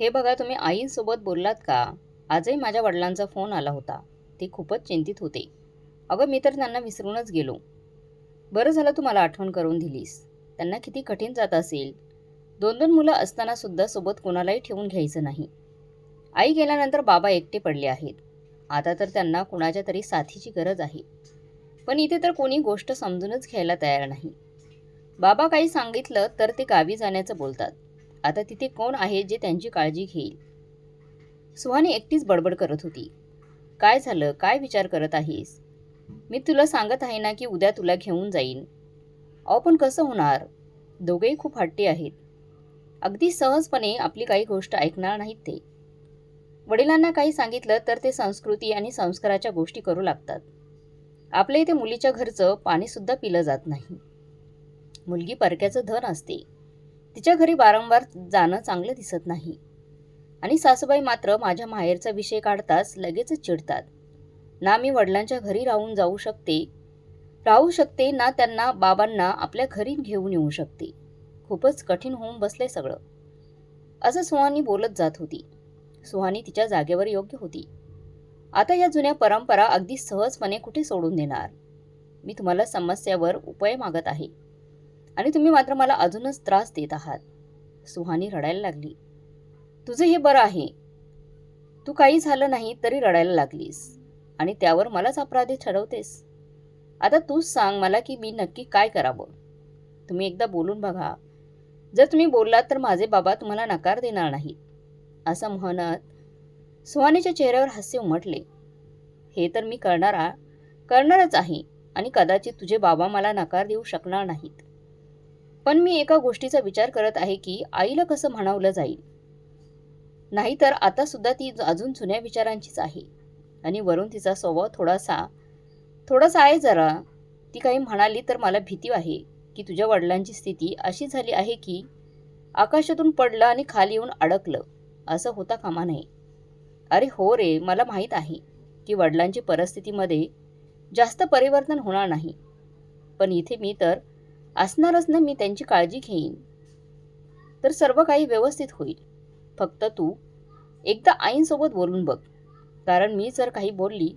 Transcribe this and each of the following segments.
हे बघा तुम्ही आईसोबत बोललात का? आजही माझ्या वडिलांचा फोन आला होता. ते खूपच चिंतित होते. अगं मी तर त्यांना विसरूनच गेलो. बरं झालं तू मला आठवण करून दिलीस. त्यांना किती कठीण जात असेल. दोन दोन मुलं असतानासुद्धा सोबत कोणालाही ठेवून घ्यायचं नाही. आई गेल्यानंतर बाबा एकटे पडले आहेत. आता तर त्यांना कुणाच्या तरी साथीची गरज आहे. पण इथे तर कोणी गोष्ट समजूनच घ्यायला तयार नाही. बाबा काही सांगितलं तर ते गावी जाण्याचं बोलतात. आता तिथे कोण आहे जे त्यांची काळजी घेईल? सुहानी एकटीच बडबड करत होती. काय झालं? काय विचार करत आहेस? मी तुला सांगत आहे ना की उद्या तुला घेऊन जाईन. अहो पण कसं होणार? दोघेही खूप हट्टी आहेत. अगदी सहजपणे आपली काही गोष्ट ऐकणार नाहीत ते. वडिलांना काही सांगितलं तर ते संस्कृती आणि संस्काराच्या गोष्टी करू लागतात. आपल्या इथे मुलीच्या घरचं पाणीसुद्धा पिलं जात नाही. मुलगी परक्याचं धन असते. तिच्या घरी वारंवार जाणं चांगलं दिसत नाही. आणि सासूबाई मात्र माझ्या माहेरचा विषय काढताच लगेचच चिडतात. ना मी वडिलांच्या घरी राहून जाऊ शकते राहू शकते ना त्यांना बाबांना आपल्या घरी घेऊन येऊ शकते. खूपच कठीण होऊन बसले सगळं. असं सुहानी बोलत जात होती. सुहानी तिच्या जागेवर योग्य होती. आता या जुन्या परंपरा अगदी सहजपणे कुठे सोडून देणार? मी तुम्हाला समस्यावर उपाय मागत आहे. आणि तुम्ही मात्र मला अजूनच त्रास देत आहात. सुहानी रडायला लागली. तुझं हे बरं आहे. तू काही झालं नाही तरी रडायला लागलीस. आणि त्यावर मलाच अपराधी ठरवतेस. आता तूच सांग मला की मी नक्की काय करावं. तुम्ही एकदा बोलून बघा. जर तुम्ही बोललात तर माझे बाबा तुम्हाला नकार देणार नाहीत. असं म्हणत सुहानीच्या चेहऱ्यावर हास्य उमटले. हे तर मी करणारा करणारच आहे आणि कदाचित तुझे बाबा मला नकार देऊ शकणार नाहीत. पण मी एका गोष्टीचा विचार करत आहे की आईला कसं म्हणावलं जाईल? नाहीतर आता सुद्धा ती अजून जुन्या विचारांचीच आहे. आणि वरून तिचा स्वभाव थोडासा थोडासा आहे जरा. ती काही म्हणाली तर मला भीती आहे की तुझ्या वडिलांची स्थिती अशी झाली आहे की आकाशातून पडलं आणि खाली येऊन अडकलं. असं होता कामा नये. अरे हो रे मला माहीत आहे की वडिलांची परिस्थितीमध्ये जास्त परिवर्तन होणार नाही. पण इथे मी तर असणारच ना मी त्यांची काळजी घेईन. तर सर्व काही व्यवस्थित होईल. फक्त तू एकदा आईंसोबत बोलून बघ. कारण मी जर काही बोलली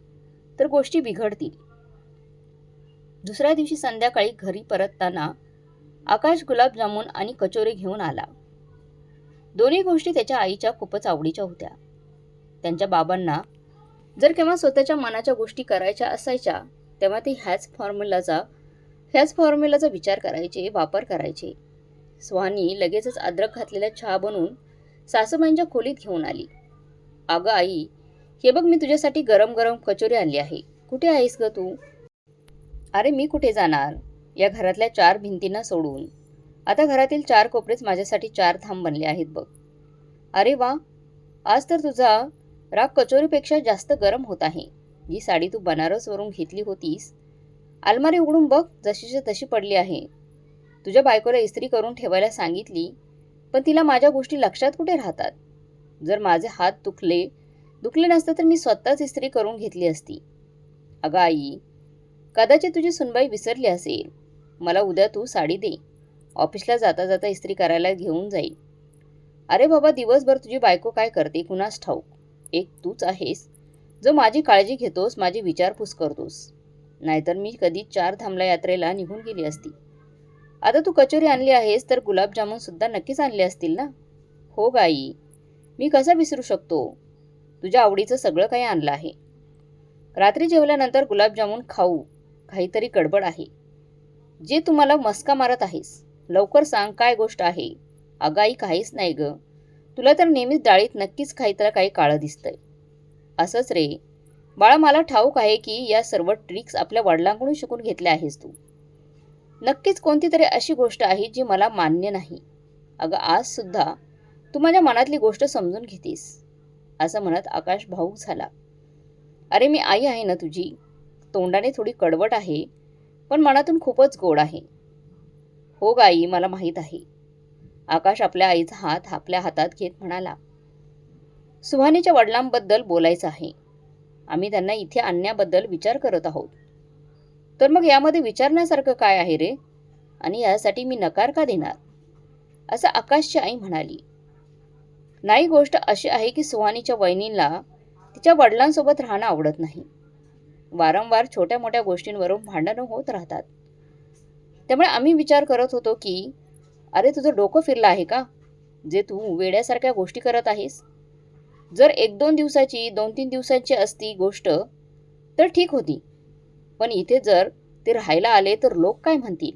तर गोष्टी बिघडतील. दुसऱ्या दिवशी संध्याकाळी घरी परतताना आकाश गुलाबजामुन आणि कचोरी घेऊन आला. दोन्ही गोष्टी त्याच्या आईच्या खूपच आवडीच्या होत्या. त्यांच्या बाबांना जर केव्हा स्वतःच्या मनाच्या गोष्टी करायच्या असायच्या तेव्हा ते ह्याच फॉर्म्युलाचा ह्याच फॉर्म्युलाचा विचार करायचे वापर करायचे. स्वानी लगेचच अद्रक घातलेला चहा बनवून सासूबाईंच्या खोलीत घेऊन आली. अगं आई हे बघ मी तुझ्यासाठी गरम गरम कचोरी आणली आहे. कुठे आहेस ग तू? अरे मी कुठे जाणार? या घरातल्या चार भिंतींना सोडून. आता घरातील चार कोपरेच माझ्यासाठी चार थांब बनले आहेत बघ. अरे वा! आज तर तुझा राग कचोरीपेक्षा जास्त गरम होत आहे. जी साडी तू बनारसवरून घेतली होतीस अलमारी उघडून बघ जशीच्या तशी पडली आहे. तुझ्या बायकोला इस्त्री करून ठेवायला सांगितली पण तिला माझ्या गोष्टी लक्षात कुठे राहतात? जर माझे हात दुखले दुखले नसते तर मी स्वतःच इस्त्री करून घेतली असती. अगं आई कदाचित तुझी सुनबाई विसरली असेल. मला उद्या तू साडी दे. ऑफिसला जाता जाता इस्त्री करायला घेऊन जाईल अरे बाबा दिवसभर तुझी बायको काय करते? कुणास ठाऊक? एक तूच आहेस जो माझी काळजी घेतोस माझी विचारपूस करतोस. नाहीतर मी कधी चार धामला यात्रेला निघून गेली असती. आता तू कचोरी आणली आहेस तर गुलाबजामुन सुद्धा नक्कीच आणले असतील ना? हो गाई मी कसा विसरू शकतो? तुझ्या आवडीचं सगळं काही आणलं आहे. रात्री जेवल्यानंतर गुलाबजामुन खाऊ. काहीतरी गडबड आहे. जे तुम्हाला मस्का मारत आहेस. लवकर सांग काय गोष्ट आहे. अगाई काहीच नाही ग. तुला तर नेहमीच डाळीत नक्कीच काहीतरी काही काळं दिसतंय. असंच रे. बाळा मला ठाऊक आहे की या सर्व ट्रिक्स आपल्या वडिलांकडून शिकून घेतल्या आहेस तू. नक्कीच कोणती तरी अशी गोष्ट आहे जी मला मान्य नाही. अगं आजसुद्धा तू माझ्या मनातली गोष्ट समजून घेतीस असं म्हणत आकाश भाऊक झाला. अरे मी आई आहे ना तुझी. तोंडाने थोडी कडवट आहे पण मनातून खूपच गोड आहे. हो गाई मला माहीत आहे. आकाश आपल्या आईचा हात आपल्या हातात घेत म्हणाला. सुहानीच्या वडिलांबद्दल बोलायचं आहे. आम्ही त्यांना इथे आणण्याबद्दल विचार करत आहोत. तर मग यामध्ये विचारण्यासारखं काय आहे रे? आणि यासाठी मी नकार का देणार? असं आकाशची आई म्हणाली. नाही गोष्ट अशी आहे की सुहानीच्या वहिनीला तिच्या वडिलांसोबत राहणं आवडत नाही. वारंवार छोट्या मोठ्या गोष्टींवरून भांडणं होत राहतात. त्यामुळे आम्ही विचार करत होतो की अरे तुझं डोकं फिरलं आहे का? जे तू वेड्यासारख्या गोष्टी करत आहेस जर एक दोन दिवसाची दोन तीन दिवसाची असती गोष्ट तर ठीक होती. पण इथे जर ते राहायला आले तर लोक काय म्हणतील?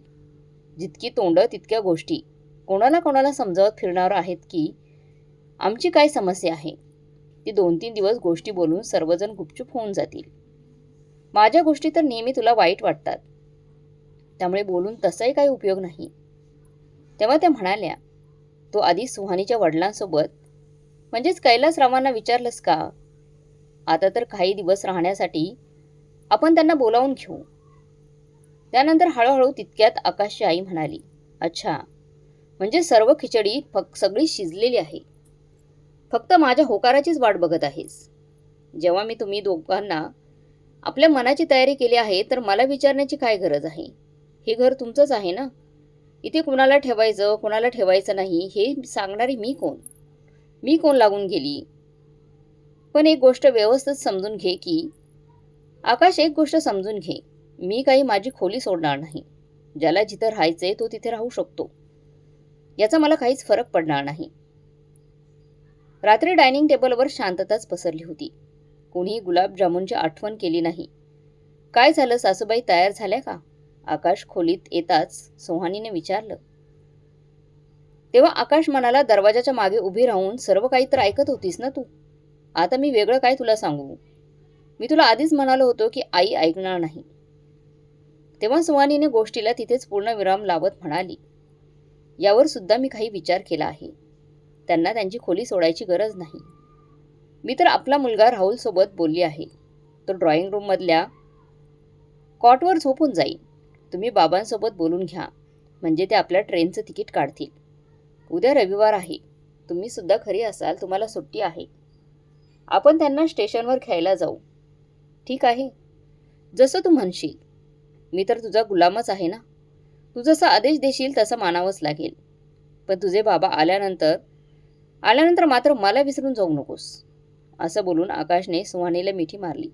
जितकी तोंडं तितक्या गोष्टी. कोणाला कोणाला समजावत फिरणार आहेत की आमची काय समस्या आहे? ती दोन तीन दिवस गोष्टी बोलून सर्वजण गुपचूप होऊन जातील. माझ्या गोष्टी तर नेहमी तुला वाईट वाटतात. त्यामुळे बोलून तसाही काही उपयोग नाही. तेव्हा त्या म्हणाल्या तो आधी सुहानीच्या वडिलांसोबत म्हणजेच कैलासरावांना विचारलंस का? आता तर काही दिवस राहण्यासाठी आपण त्यांना बोलावून घेऊ. त्यानंतर हळूहळू तितक्यात आकाशची आई म्हणाली अच्छा म्हणजे सर्व खिचडी फक्त सगळी शिजलेली आहे. फक्त माझ्या होकाराचीच वाट बघत आहेस. जेव्हा मी तुम्ही दोघांना आपल्या मनाची तयारी केली आहे तर मला विचारण्याची काय गरज आहे? हे घर तुमचंच आहे ना? इथे कुणाला ठेवायचं कुणाला ठेवायचं नाही हे सांगणारी मी कोण? मी कोण लागून गेली? पण एक गोष्ट व्यवस्थित समजून घे की आकाश एक गोष्ट समजून घे. मी काही माझी खोली सोडणार नाही. ज्याला जिथं राहायचंय तो तिथे राहू शकतो. याचा मला काहीच फरक पडणार नाही. रात्री डायनिंग टेबलवर शांतताच पसरली होती. कोणीही गुलाबजामुनची आठवण केली नाही. काय झालं सासूबाई? तयार झाल्या का? आकाश खोलीत येताच सोहानीने विचारलं. तेव्हा आकाश म्हणाला दरवाजाच्या मागे उभी राहून सर्व काही तर ऐकत होतीस ना तू? आता मी वेगळं काय तुला सांगू? मी तुला आधीच म्हणालो होतो की आई ऐकणार नाही. तेव्हा सुहानीने गोष्टीला तिथेच पूर्ण विराम लावत म्हणाली. यावर सुद्धा मी काही विचार केला आहे. त्यांना त्यांची खोली सोडायची गरज नाही. मी तर आपला मुलगा राहुलसोबत बोलली आहे. तो ड्रॉइंग रूममधल्या कॉटवर झोपून जाईल. तुम्ही बाबांसोबत बोलून घ्या. म्हणजे ते आपल्या ट्रेनचं तिकीट काढतील. उद्या रविवार आहे. तुम्ही सुद्धा खरी असाल तुम्हाला सुट्टी आहे. आपण त्यांना स्टेशनवर खेळायला जाऊ. ठीक आहे. जसं तू म्हणशील. मी तर तुझा गुलामच आहे ना? तू जसा आदेश देशील तसं मानावंच लागेल. पण तुझे बाबा आल्यानंतर आल्यानंतर मात्र मला विसरून जाऊ नकोस. असं बोलून आकाशने सुहानीला मिठी मारली.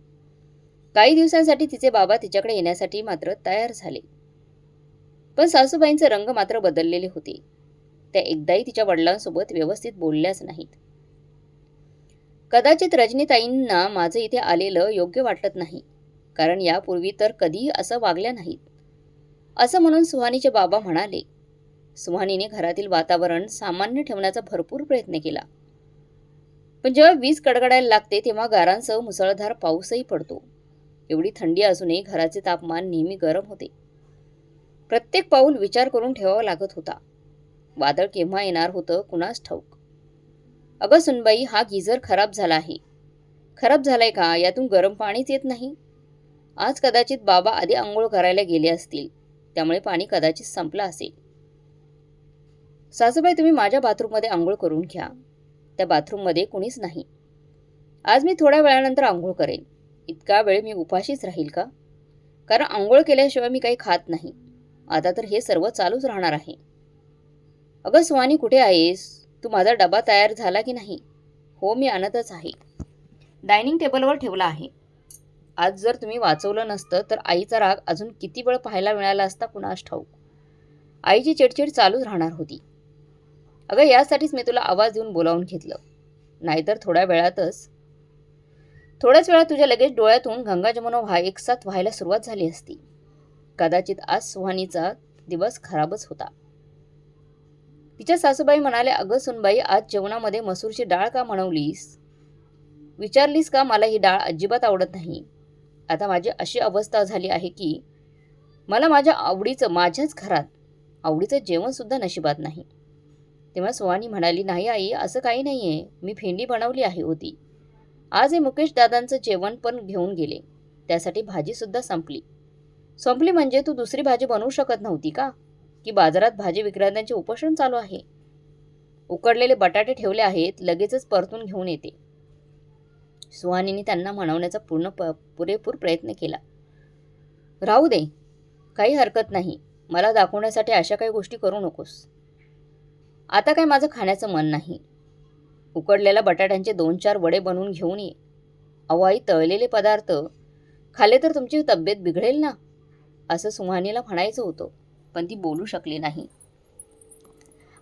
काही दिवसांसाठी तिचे बाबा तिच्याकडे येण्यासाठी मात्र तयार झाले. पण सासूबाईंचे रंग मात्र बदललेले होते. त्या एकदाही तिच्या वडिलांसोबत व्यवस्थित बोलल्याच नाहीत. कदाचित रजनीताईंना माझं इथे आलेलं योग्य वाटत नाही कारण यापूर्वी तर कधीही असं वागल्या नाहीत. असं म्हणून सुहानीचे बाबा म्हणाले सुहानीने घरातील वातावरण सामान्य ठेवण्याचा भरपूर प्रयत्न केला. पण जेव्हा वीज कडकडायला लागते तेव्हा गारांसह मुसळधार पाऊसही पडतो. एवढी थंडी असूनही घराचे तापमान नेहमी गरम होते. प्रत्येक पाऊल विचार करून ठेवावा लागत होता. वादळ केव्हा येणार होतं कुणास ठाऊक? अगं सुनबाई हा गिझर खराब झाला आहे. खराब झालाय का? यातून गरम पाणीच येत नाही? आज कदाचित बाबा आधी आंघोळ करायला गेले असतील. त्यामुळे पाणी कदाचित संपलं असेल. सासूबाई तुम्ही माझ्या बाथरूममध्ये आंघोळ करून घ्या. त्या बाथरूममध्ये कुणीच नाही. आज मी थोड्या वेळानंतर आंघोळ करेन. इतका वेळ मी उपाशीच राहील का? कारण आंघोळ केल्याशिवाय मी काही खात नाही. आता तर हे सर्व चालूच राहणार आहे. अगं सुहानी कुठे आहेस? तू माझा डबा तयार झाला की नाही? हो मी आणतच आहे. डायनिंग टेबलवर ठेवला आहे. आज जर तुम्ही वाचवलं नसतं तर आईचा राग अजून किती वेळ पाहायला मिळाला असता कुणास ठाऊक? आईची चिडचिड चालूच राहणार होती. अगं यासाठीच मी तुला आवाज देऊन बोलावून घेतलं. नाहीतर थोड्या वेळातच. थोड्याच वेळात तुझ्या लगेच डोळ्यातून गंगा जमुना व्हा एकसाथ व्हायला सुरुवात झाली असती. कदाचित आज सुहानीचा दिवस खराबच होता. तिच्या सासूबाई म्हणाले अगं सुनबाई आज जेवणामध्ये मसूरची डाळ का म्हणवलीस विचारलीस का मला ही डाळ अजिबात आवडत नाही? आता माझी अशी अवस्था झाली आहे की मला माझ्या आवडीचं माझ्याच घरात आवडीचं जेवणसुद्धा नशिबात नाही. तेव्हा सुहानी म्हणाली नाही आई असं काही नाही आहे मी भेंडी बनवली आहे होती. आज हे मुकेश दादांचं जेवण पण घेऊन गेले. त्यासाठी भाजीसुद्धा संपली. संपली म्हणजे तू दुसरी भाजी बनवू शकत नव्हती का? की बाजारात भाजी विक्रेत्यांचे उपोषण चालू आहे. उकडलेले बटाटे ठेवले आहेत लगेचच परतून घेऊन येते. सुहानीने त्यांना म्हणवण्याचा पूर्ण प पुरेपूर प्रयत्न केला. राहू दे काही हरकत नाही. मला दाखवण्यासाठी अशा काही गोष्टी करू नकोस. आता काय माझं खाण्याचं मन नाही. उकडलेल्या बटाट्यांचे दोन चार वडे बनवून घेऊन ये. अवाई तळलेले पदार्थ. खाले तर तुमची तब्येत बिघडेल ना? असं सुहानीला म्हणायचं होतं. पण ती बोलू शकली नाही.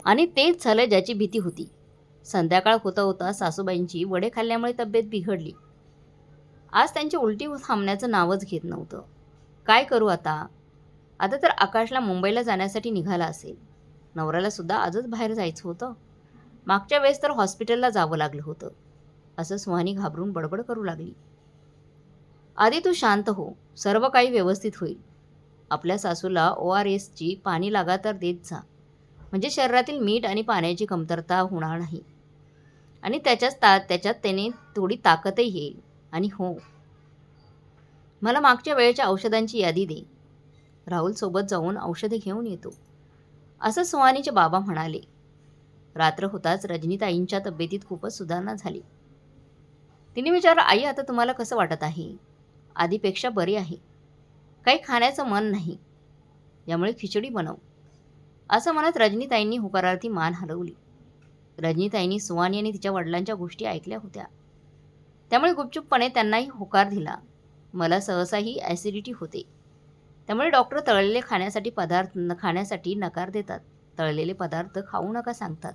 आणि तेच झालं ज्याची भीती होती. संध्याकाळ होता होता सासूबाईंची वडे खाल्ल्यामुळे तब्येत बिघडली. आज त्यांची उलटी थांबण्याचं नावच घेत नव्हतं. काय करू आता? आता तर आकाशला मुंबईला जाण्यासाठी निघाला असेल. नवऱ्याला सुद्धा आजच बाहेर जायचं होतं. मागच्या वेळेस तर हॉस्पिटलला जावं लागलं होतं. असं सुहानी घाबरून बडबड करू लागली. आधी तू शांत हो. सर्व काही व्यवस्थित होईल. आपल्या सासूला ओ आर एसची पाणी लागातार देत जा. म्हणजे शरीरातील मीठ आणि पाण्याची कमतरता होणार नाही. आणि त्याच्याच ता त्याच्यात त्याने थोडी ताकदही येईल. आणि हो. मला मागच्या वेळेच्या औषधांची यादी दे. राहुलसोबत जाऊन औषधे घेऊन येतो. असं सुहानीचे बाबा म्हणाले. रात्र होताच रजनीताईंच्या तब्येतीत खूपच सुधारणा झाली. तिने विचारलं आई आता तुम्हाला कसं वाटत आहे? आधीपेक्षा बरी आहे. काही खाण्याचं मन नाही. यामुळे खिचडी बनव. असं म्हणत रजनीताईंनी होकारार्थी मान हलवली. रजनीताईंनी सुवानी आणि तिच्या वडिलांच्या गोष्टी ऐकल्या होत्या. त्यामुळे गुपचूपपणे त्यांनाही होकार दिला. मला सहसाही ॲसिडिटी होते. त्यामुळे डॉक्टर तळलेले खाण्यासाठी पदार्थ न खाण्यासाठी नकार देतात. तळलेले पदार्थ खाऊ नका सांगतात.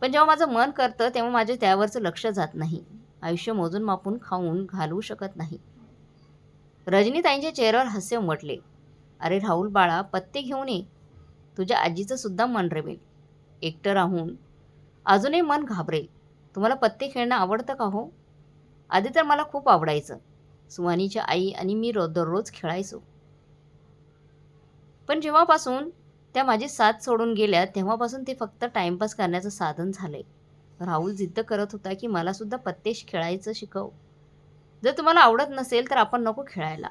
पण जेव्हा माझं मन करतं तेव्हा माझे त्यावरचं लक्ष जात नाही. आयुष्य मोजून मापून खाऊन घालवू शकत नाही. रजनीताईंच्या चेहऱ्यावर हास्य उमटले. अरे राहुल बाळा पत्ते घेऊन ये. तुझ्या आजीचं सुद्धा मन रमेल एकटं राहून अजूनही मन घाबरेल. तुम्हाला पत्ते खेळणं आवडतं का हो? आधी तर मला खूप आवडायचं. सुवानीच्या आई आणि मी रो दररोज खेळायचो. पण जेव्हापासून त्या माझी साथ सोडून गेल्या तेव्हापासून ते फक्त टाइमपास करण्याचं साधन झालं आहे राहुल जिद्द करत होता की मला सुद्धा पत्ते खेळायचं शिकव. जर तुम्हाला आवडत नसेल तर आपण नको खेळायला.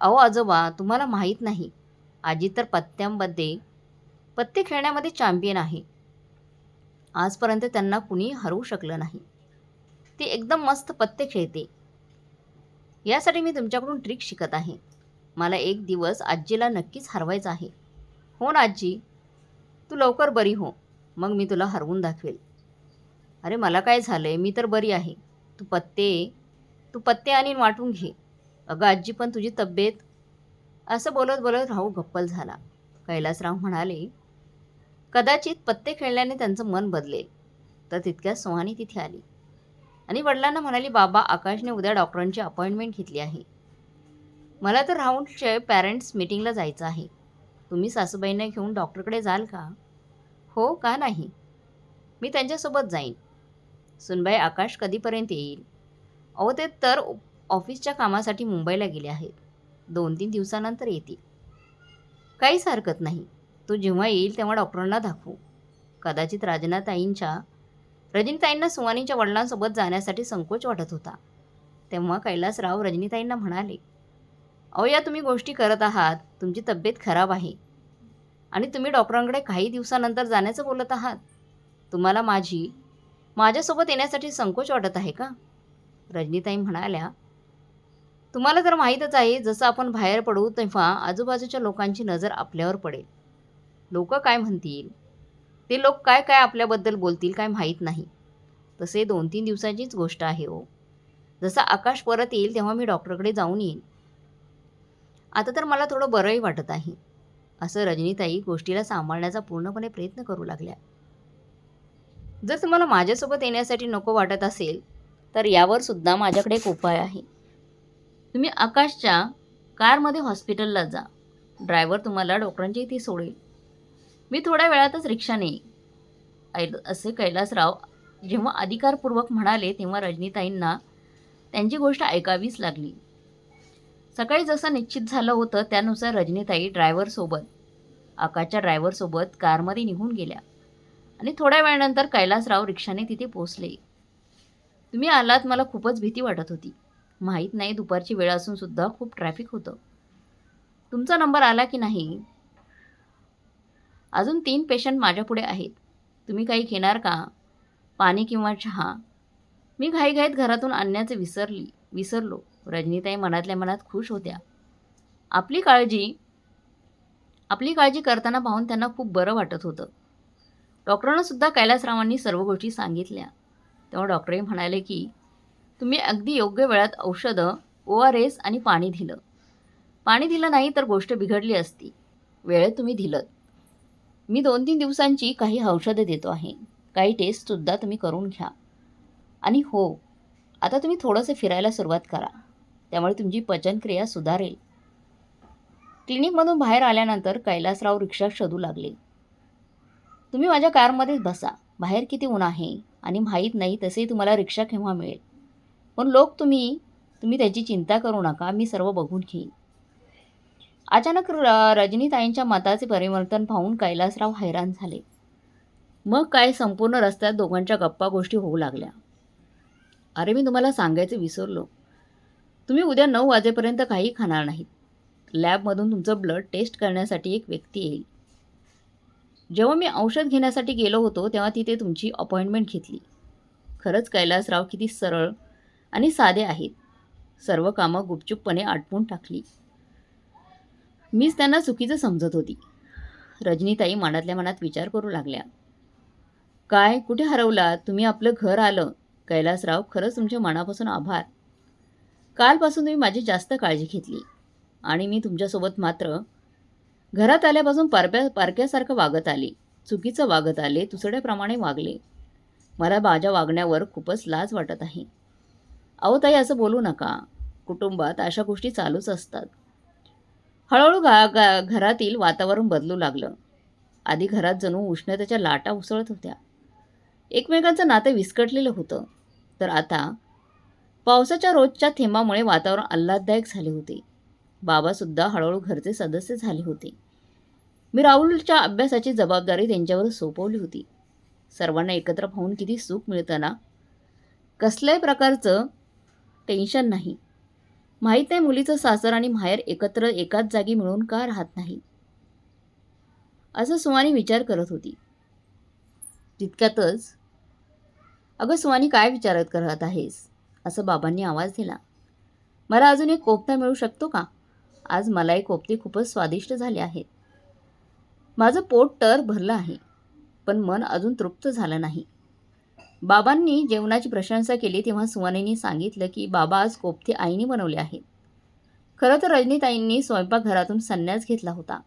अहो आजोबा तुम्हाला माहीत नाही. आजी तर पत्त्यांमध्ये पत्ते खेळण्यामध्ये चॅम्पियन आहे. आजपर्यंत त्यांना कुणी हरवू शकलं नाही. ती एकदम मस्त पत्ते खेळते. यासाठी मी तुमच्याकडून ट्रिक शिकत आहे. मला एक दिवस आजीला नक्कीच हरवायचं आहे. हो ना आजी? तू लवकर बरी हो. मग मी तुला हरवून दाखवेल. अरे मला काय झालं आहे मी तर बरी आहे. तू पत्ते तू पत्ते आणि वाटून घे. अगं आजी पण तुझी तब्येत. असं बोलत बोलत राहू गप्पल झाला. कैलासराव म्हणाले कदाचित पत्ते खेळल्याने त्यांचं मन बदलेल. तर तितक्या सोहानी तिथे आली. आणि वडिलांना म्हणाली बाबा आकाशने उद्या डॉक्टरांची अपॉइंटमेंट घेतली आहे. मला तर राहुलचे पॅरेंट्स मीटिंगला जायचं आहे. तुम्ही सासूबाईंना घेऊन डॉक्टरकडे जाल का? हो का नाही? मी त्यांच्यासोबत जाईन. सुनबाई आकाश कधीपर्यंत येईल? अहो ते तर ऑफिसच्या कामासाठी मुंबईला गेले आहेत. दोन तीन दिवसानंतर येतील. काहीच हरकत नाही. तो जेव्हा येईल तेव्हा डॉक्टरांना दाखवू. कदाचित राजनाताईंच्या रजनीताईंना सुवानीच्या वडिलांसोबत जाण्यासाठी संकोच वाटत होता. तेव्हा कैलासराव रजनीताईंना म्हणाले अहो या तुम्ही गोष्टी करत आहात. तुमची तब्येत खराब आहे. आणि तुम्ही डॉक्टरांकडे काही दिवसानंतर जाण्याचं बोलत आहात. तुम्हाला माझी माझ्यासोबत येण्यासाठी संकोच वाटत आहे का? रजनीताई म्हणाल्या तुम्हाला तर माहीतच आहे जसं आपण बाहेर पडू तेव्हा आजूबाजूच्या लोकांची नजर आपल्यावर पडेल. लोक काय म्हणतील? ते लोक काय काय आपल्याबद्दल बोलतील काय माहीत नाही. तसे दोन तीन दिवसाचीच गोष्ट आहे हो. जसं आकाश परत येईल तेव्हा मी डॉक्टरकडे जाऊन येईन. आता तर मला थोडं बरंही वाटत आहे. असं रजनीताई गोष्टीला सांभाळण्याचा पूर्णपणे प्रयत्न करू लागल्या. जर तुम्हाला माझ्यासोबत येण्यासाठी नको वाटत असेल तर यावर सुद्धा माझ्याकडे एक उपाय आहे. तुम्ही आकाशच्या कारमध्ये हॉस्पिटलला जा. ड्रायव्हर तुम्हाला डॉक्टरांच्या इथे सोडेल. मी थोड्या वेळातच रिक्षाने ऐ- असे कैलासराव जेव्हा अधिकारपूर्वक म्हणाले तेव्हा रजनीताईंना त्यांची गोष्ट ऐकावीच लागली. सकाळी जसं निश्चित झालं होतं त्यानुसार रजनीताई ड्रायव्हरसोबत आकाशच्या ड्रायव्हरसोबत कारमध्ये निघून गेल्या. आणि थोड्या वेळानंतर कैलासराव रिक्षाने तिथे पोचले तुम्ही आलात मला खूपच भीती वाटत होती. माहीत नाही दुपारची वेळ असूनसुद्धा खूप ट्रॅफिक होतं. तुमचा नंबर आला की नाही? अजून तीन पेशंट माझ्यापुढे आहेत. तुम्ही काही घेणार का? पाणी किंवा चहा? मी घाईघाईत घरातून आणण्याचे विसरली विसरलो. रजनीताई मनातल्या मनात खुश होत्या. आपली काळजी आपली काळजी करताना पाहून त्यांना खूप बरं वाटत होतं. डॉक्टरांनासुद्धा कैलासरावांनी सर्व गोष्टी सांगितल्या. तेव्हा डॉक्टरही म्हणाले की तुम्ही अगदी योग्य वेळात औषधं ओ आर एस आणि पाणी दिलं. पाणी दिलं नाही तर गोष्ट बिघडली असती. वेळेत तुम्ही दिलं. मी दोन तीन दिवसांची काही औषधं देतो आहे. काही टेस्टसुद्धा तुम्ही करून घ्या. आणि हो आता तुम्ही थोडंसं फिरायला सुरुवात करा. त्यामुळे तुमची पचनक्रिया सुधारेल. क्लिनिकमधून बाहेर आल्यानंतर कैलासराव रिक्षा शोधू लागले. तुम्ही माझ्या कारमध्येच बसा. बाहेर किती ऊन आहे? आणि माहीत नाही तसेही तुम्हाला रिक्षा केव्हा मिळेल. पण लोक तुम्ही तुम्ही त्याची चिंता करू नका मी सर्व बघून घेईन. अचानक र रजनीताईंच्या मताचे परिवर्तन पाहून कैलासराव हैराण झाले. मग काय संपूर्ण रस्त्यात दोघांच्या गप्पा गोष्टी होऊ लागल्या. अरे मी तुम्हाला सांगायचं विसरलो. तुम्ही उद्या नऊ वाजेपर्यंत काही खाणार नाहीत. लॅबमधून तुमचं ब्लड टेस्ट करण्यासाठी एक व्यक्ती येईल. जेव्हा मी औषध घेण्यासाठी गेलो होतो तेव्हा तिथे तुमची अपॉइंटमेंट घेतली. खरंच कैलासराव किती सरळ आणि साधे आहेत. सर्व कामं गुपचूपपणे आटपून टाकली. मीच त्यांना चुकीचं समजत होती. रजनीताई मनातल्या मनात विचार करू लागल्या. काय कुठे हरवलात? तुम्ही आपलं घर आलं. कैलासराव खरंच तुमच्या मनापासून आभार. कालपासून तुम्ही माझी जास्त काळजी घेतली. आणि मी तुमच्यासोबत मात्र घरात आल्यापासून पारप्या पारक्यासारखं वागत आले. चुकीचं वागत आले तुसड्याप्रमाणे वागले. मला माझ्या वागण्यावर खूपच लाज वाटत आहे. अहो ताई असं बोलू नका. कुटुंबात अशा गोष्टी चालूच असतात. हळूहळू गा गा घरातील वातावरण बदलू लागलं. आधी घरात जणू उष्णतेच्या लाटा उसळत होत्या. एकमेकांचं नातं विस्कटलेलं होतं. तर आता पावसाच्या रोजच्या थेंबामुळे वातावरण आल्हाददायक झाले होते. बाबासुद्धा हळूहळू घरचे सदस्य झाले होते. मी राहुलच्या अभ्यासाची जबाबदारी त्यांच्यावर सोपवली होती. सर्वांना एकत्र पाहून किती सुख मिळतं ना? कसल्याही प्रकारचं टेन्शन नाही. माहीत नाही मुलीचं सासर आणि माहेर एकत्र एकाच जागी मिळून का राहत नाही. असं सुवानी विचार करत होती. तितक्यातच अगं सुवानी काय विचारत करत आहेस? असं बाबांनी आवाज दिला. मला अजून एक कोपता मिळू शकतो का? आज मलाई कोफ्ते खूपच स्वादिष्ट झाले आहेत. माझं पोट तर भरलं आहे पण मन अजून तृप्त झालं नाही. बाबांनी जेवणाची प्रशंसा केली तेव्हा सुवानीने सांगितलं की बाबा आज कोफ्ते आईने बनवले आहेत. खरं तर रजनीताईंनी स्वयंपाकघरातून संन्यास घेतला होता.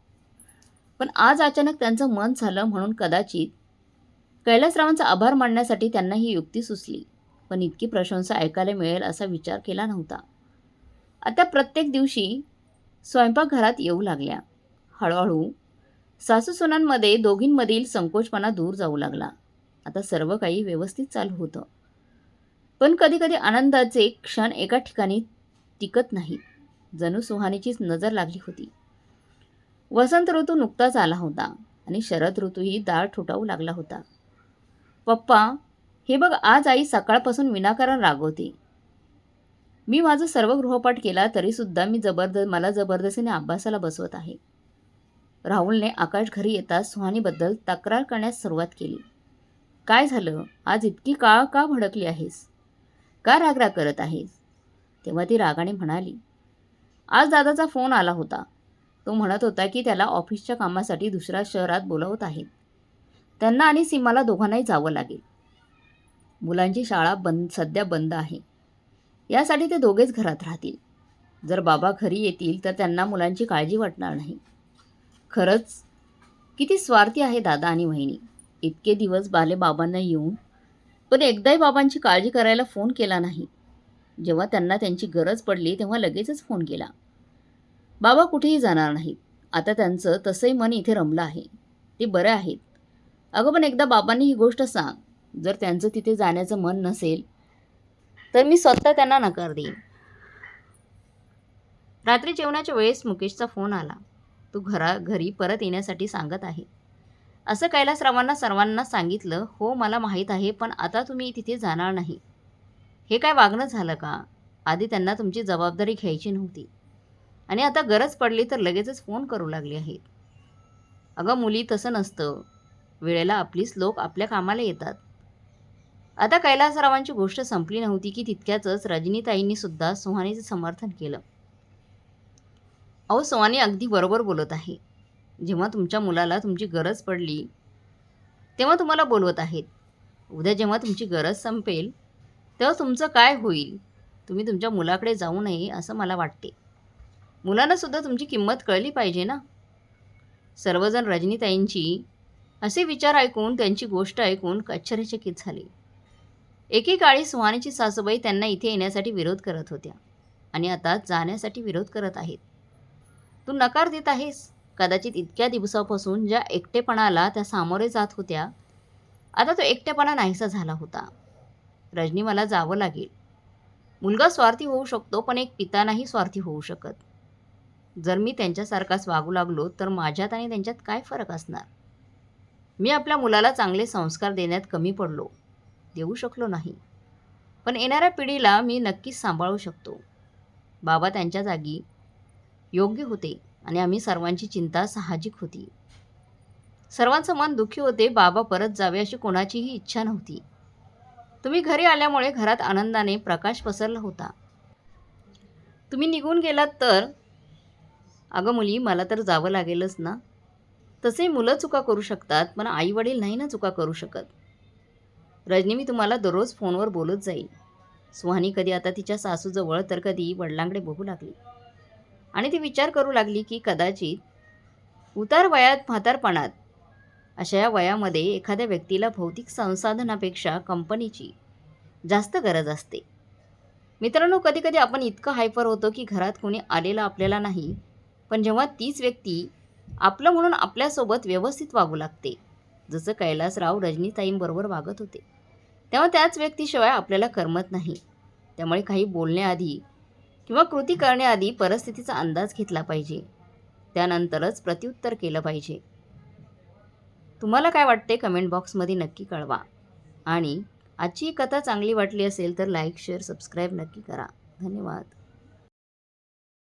पण आज अचानक त्यांचं मन झालं म्हणून कदाचित कैलासरावांचा आभार मानण्यासाठी त्यांना ही युक्ती सुचली पण इतकी प्रशंसा ऐकायला मिळेल असा विचार केला नव्हता. आता प्रत्येक दिवशी स्वयंपाकघरात येऊ लागल्या. हळूहळू सासूसुनांमध्ये दोघींमधील संकोचपणा दूर जाऊ लागला. आता सर्व काही व्यवस्थित चालू होतं. पण कधीकधी आनंदाचे क्षण एका ठिकाणी टिकत नाहीत जणू सुहानीचीच नजर लागली होती. वसंत ऋतू नुकताच आला होता आणि शरद ऋतूही दाळ ठोठावू लागला होता. पप्पा हे बघ आज आई सकाळपासून विनाकारण रागवते. मी माझं सर्व गृहपाठ केला तरीसुद्धा मी जबरद मला जबरदस्तीने अभ्यासाला बसवत आहे. राहुलने आकाश घरी येताच सुहानीबद्दल तक्रार करण्यास सुरुवात केली. काय झालं? आज इतकी का का भडकली आहेस? का रागराग करत आहेस? तेव्हा ती रागाने म्हणाली आज दादाचा फोन आला होता. तो म्हणत होता की त्याला ऑफिसच्या कामासाठी दुसऱ्या शहरात बोलवत आहेत. त्यांना आणि सीमाला दोघांनाही जावं लागेल. मुलांची शाळा बंद सध्या बंद आहे. यासाठी ते दोघेच घरात राहतील. जर बाबा घरी येतील तर त्यांना मुलांची काळजी वाटणार नाही. खरंच किती स्वार्थी आहे दादा आणि वहिनी. इतके दिवस बाले बाबांना येऊन पण एकदाही बाबांची काळजी करायला फोन केला नाही. जेव्हा त्यांना त्यांची गरज पडली तेव्हा लगेचच फोन केला. बाबा कुठेही जाणार नाहीत. आता त्यांचं तसंही मन इथे रमलं आहे. ते बरं आहेत. अगं पण एकदा बाबांनी ही गोष्ट सांग. जर त्यांचं तिथे जाण्याचं मन नसेल तर मी स्वतः त्यांना नकार देईन. रात्री जेवणाच्या वेळेस मुकेशचा फोन आला. तू घरा घरी परत येण्यासाठी सांगत आहे. असं कैलासरावांना सर्वांना सांगितलं हो मला माहीत आहे पण आता तुम्ही तिथे जाणार नाही. हे काय वागणं झालं का? आधी त्यांना तुमची जबाबदारी घ्यायची नव्हती. आणि आता गरज पडली तर लगेचच फोन करू लागले आहेत. अगं मुली तसं नसतं. वेळेला आपलीच लोक आपल्या कामाला येतात. आता कैलासरावांची गोष्ट संपली नव्हती की तितक्यातच रजनीताईंनी सुद्धा सुहानीचं समर्थन केलं. अहो सुहानी अगदी बरोबर बोलत आहे. जेव्हा तुमच्या मुलाला तुमची गरज पडली तेव्हा तुम्हाला बोलवत आहेत. उद्या जेव्हा तुमची गरज संपेल तेव्हा तुमचं काय होईल? तुम्ही तुमच्या मुलाकडे जाऊ नये असं मला वाटते. मुलांनासुद्धा तुमची किंमत कळली पाहिजे ना? सर्वजण रजनीताईंची असे विचार ऐकून त्यांची गोष्ट ऐकून आश्चर्यचकित झाले. एकेकाळी सुहानीची सासूबाई त्यांना इथे येण्यासाठी विरोध करत होत्या. आणि आता जाण्यासाठी विरोध करत आहेत. तू नकार देत आहेस? कदाचित इतक्या दिवसापासून ज्या एकटेपणाला त्या सामोरे जात होत्या आता तो एकटेपणा नाहीसा झाला होता. रजनी मला जावं लागेल. मुलगा स्वार्थी होऊ शकतो पण एक पिता नाही स्वार्थी होऊ शकत. जर मी त्यांच्यासारखाच वागू लागलो तर माझ्यात आणि त्यांच्यात काय फरक असणार? मी आपल्या मुलाला चांगले संस्कार देण्यात कमी पडलो. देऊ शकलो नाही. पण येणाऱ्या पिढीला मी नक्कीच सांभाळू शकतो. बाबा त्यांच्या जागी योग्य होते आणि आम्ही सर्वांची चिंता साहजिक होती. सर्वांचं मन दुःखी होते बाबा परत जावे अशी कोणाचीही इच्छा नव्हती. तुम्ही घरी आल्यामुळे घरात आनंदाने प्रकाश पसरला होता. तुम्ही निघून गेलात तर? अगं मुली मला तर जावं लागेलच ना. तसे मुलं चुका करू शकतात पण आईवडील नाही ना चुका करू शकत. रजनी मी तुम्हाला दररोज फोनवर बोलत जाईल सुहानी कधी आता तिच्या सासूजवळ तर कधी वडिलांकडे बघू लागली. आणि ती विचार करू लागली की कदाचित उतार वयात म्हातारपणात अशा या वयामध्ये एखाद्या व्यक्तीला भौतिक संसाधनापेक्षा कंपनीची जास्त गरज असते. मित्रांनो कधीकधी आपण इतकं हायपर होतो की घरात कोणी आलेलं आपल्याला नाही पण जेव्हा तीच व्यक्ती आपलं म्हणून आपल्यासोबत व्यवस्थित वागू लागते. जसं कैलासराव रजनीताईंबरोबर वागत होते. तेव्हा त्याच व्यक्तीशिवाय आपल्याला करमत नाही. त्यामुळे काही बोलण्याआधी किंवा कृती करण्याआधी परिस्थितीचा अंदाज घेतला पाहिजे. त्यानंतरच प्रत्युत्तर केलं पाहिजे. तुम्हाला काय वाटते कमेंट बॉक्समध्ये नक्की कळवा. आणि आजची कथा चांगली वाटली असेल तर लाईक शेअर सबस्क्राईब नक्की करा. धन्यवाद.